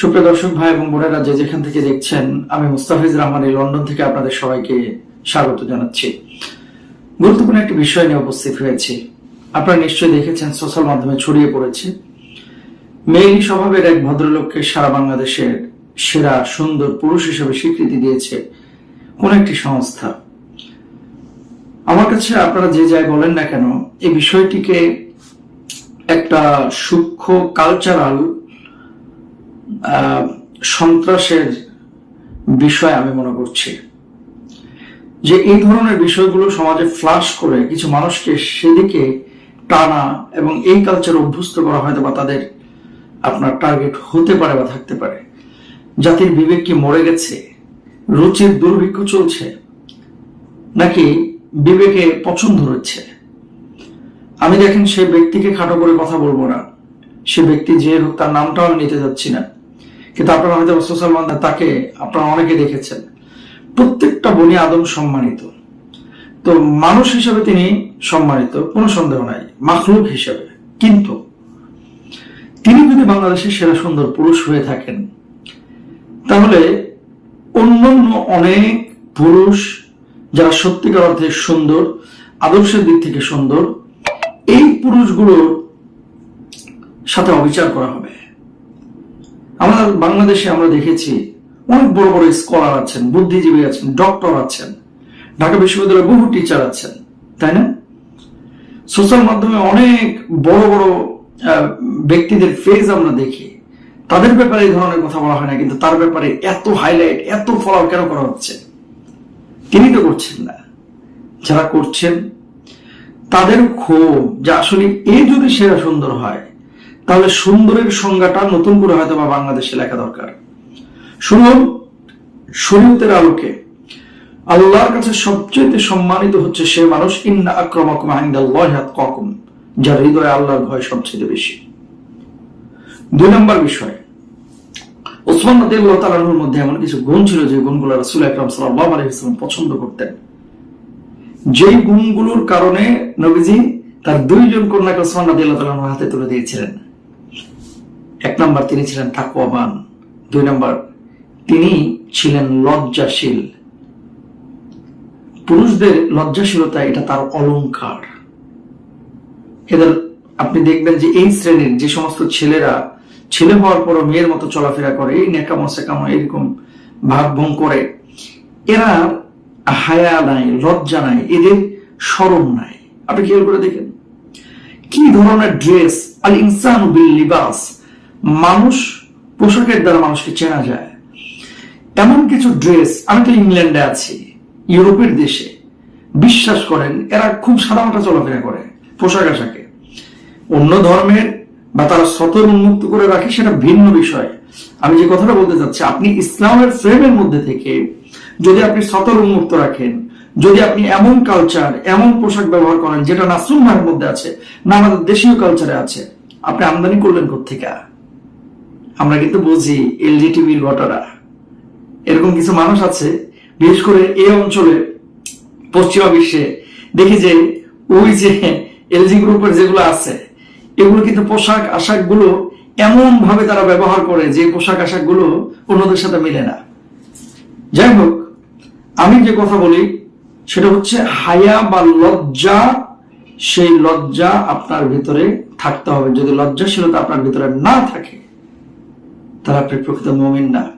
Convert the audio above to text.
সুপ্রিয় দর্শক ভাই এবং বোনেরা, যে যেখান থেকে দেখছেন, আমি মুস্তাফিজ রহমান এই লন্ডন থেকে আপনাদের সবাইকে স্বাগত জানাচ্ছি। গুরুত্বপূর্ণ একটি বিষয় নিয়ে উপস্থিত হয়েছি। আপনারা নিশ্চয়ই দেখেছেন, সোশ্যাল মাধ্যমে ছড়িয়ে পড়েছে। মেইলি স্বভাবের এক ভদ্রলোককে সারা বাংলাদেশের সেরা, সুন্দর পুরুষ হিসেবে স্বীকৃতি দিয়েছে কোন একটি সংস্থা। আমার কাছে আপনারা যে যাই বলেন না কেন, এই বিষয়টিকে একটা সূক্ষ্ম কালচারাল সন্ত্রাসের বিষয় আমি মনে করছি। যে এই ধরনের বিষয়গুলো সমাজে ফ্লাশ করে কিছু মানুষকে সেদিকে টানা এবং এই কালচার অভ্যস্ত করা হয়তো বা তাদের আপনার টার্গেট হতে পারে বা থাকতে পারে। জাতির বিবেক কি মরে গেছে? রুচির দুর্ভিক্ষ চলছে? নাকি বিবেকে পছন্দ হচ্ছে? আমি দেখেন সে ব্যক্তিকে খাটো করে কথা বলব না। সে ব্যক্তি যে হোক তার নামটাও নিতে যাচ্ছি না। কিন্তু আপনারা হয়তো সোশ্যাল মিডিয়া তাকে আপনারা অনেকে দেখেছেন। প্রত্যেকটা বনি আদম সম্মানিত। তো মানুষ হিসেবে তিনি সম্মানিত, কোনো সন্দেহ নাই, মাখলুক হিসেবে। কিন্তু তিনি যদি বাংলাদেশের সেরা সুন্দর পুরুষ হয়ে থাকেন, তাহলে অন্যান্য অনেক পুরুষ যারা সত্যিকার অর্থে সুন্দর, আদর্শের দিক থেকে সুন্দর, এই পুরুষগুলোর সাথে অবিচার করা হবে। আমরা বাংলাদেশে আমরা দেখেছি অনেক বড় বড় স্কলার আছেন, বুদ্ধিজীবী আছেন ডক্টর আছেন, ঢাকা বিশ্ববিদ্যালয়ে বহু টিচার আছেন, তাই না? সোশ্যাল মাধ্যমে অনেক বড় বড় ব্যক্তিদের ফেজ আমরা দেখি। তাদের ব্যাপারে এই ধরনের কথা বলা হয় না, কিন্তু তার ব্যাপারে এত হাইলাইট এত ফলো কেন করা হচ্ছে? তিনি তো করছেন না। যারা করছেন, তাদের ক্ষোভ যে আসলে এ যদি সেরা সুন্দর হয় তাহলে সুন্দরের সংজ্ঞাটা নতুন করে হয়তো বা বাংলাদেশে লেখা দরকার। শুনুন, শরীয়তের আলোকে আল্লাহর কাছে সবচেয়ে সম্মানিত হচ্ছে সে মানুষ, ইন্না আক্রমাকুম আইন্দাল্লাহি আতকাকুম যার হৃদয়ে আল্লাহর ভয় সবচেয়ে বেশি। দুই নম্বর বিষয় ওসমান রাদিয়াল্লাহু তাআলার মধ্যে এমন কিছু গুণ ছিল যে গুণগুলো রাসূল আকরাম সাল্লাল্লাহু আলাইহি ওয়াসাল্লাম পছন্দ করতেন। যেই গুণগুলোর কারণে নবীজি তার দুইজন কন্যাকে ওসমান রাদিয়াল্লাহু তাআলার হাতে তুলে দিয়েছিলেন। এক নম্বর তিনি ছিলেন তাকওয়াবান, দুই নম্বর তিনি ছিলেন লজ্জাশীল। পুরুষদের লজ্জাশীলতা এটা তার অলংকার। এদের আপনি দেখবেন যে এই শ্রেণির যে সমস্ত ছেলেরা ছেলে হওয়ার পরও মেয়ের মতো চলাফেরা করে, এই নেকামো সেকামো এরকম ভাব ভং করে, এরা হায়া নাই, লজ্জা নাই, এদের সরম নাই। আপনি খেয়াল করে দেখেন। কি ধরনের ড্রেস আল ইনসান বিল লিবাস মানুষ পোশাকের দ্বারা মানুষকে চেনা যায়। এমন কিছু ড্রেস আমি তো ইংল্যান্ডে আছি, ইউরোপের দেশে। বিশ্বাস করেন, এরা খুব সাদামাটা চলাফেরা করে, পোশাক আশাকে। অন্য ধর্মের বা তারা সতর উন্মুক্ত করে রাখে, সেটা ভিন্ন বিষয়। আমি যে কথাটা বলতে চাচ্ছি, আপনি ইসলামের ফ্রেমের মধ্যে থেকে যদি আপনি সতর উন্মুক্ত রাখেন, যদি আপনি এমন কালচার এমন পোশাক ব্যবহার করেন, যেটা না সুন্নার মধ্যে আছে, না আমাদের দেশীয় কালচারে আছে, আপনি আমদানি করলেন কোথেকে আমরা কিন্তু বুঝি এলজিটিভির ঘটনা এরকম কিছু মানুষ আছে, বিশেষ করে এই অঞ্চলে, পশ্চিমা বিশ্বে, দেখি যে ওই যে এলজি গ্রুপের যেগুলো আছে, এগুলো কিন্তু পোশাক আশাকগুলো এমন ভাবে তারা ব্যবহার করে যে পোশাক আশাকগুলো অন্যদের সাথে মিলে না। যাই হোক, আমি যে কথা বলি, সেটা হচ্ছে হায়া বা লজ্জা, সেই লজ্জা আপনার ভিতরে থাকতে হবে। যদি লজ্জাশীলতা আপনার ভিতরে না থাকে আপনি প্রকৃত মমিন না।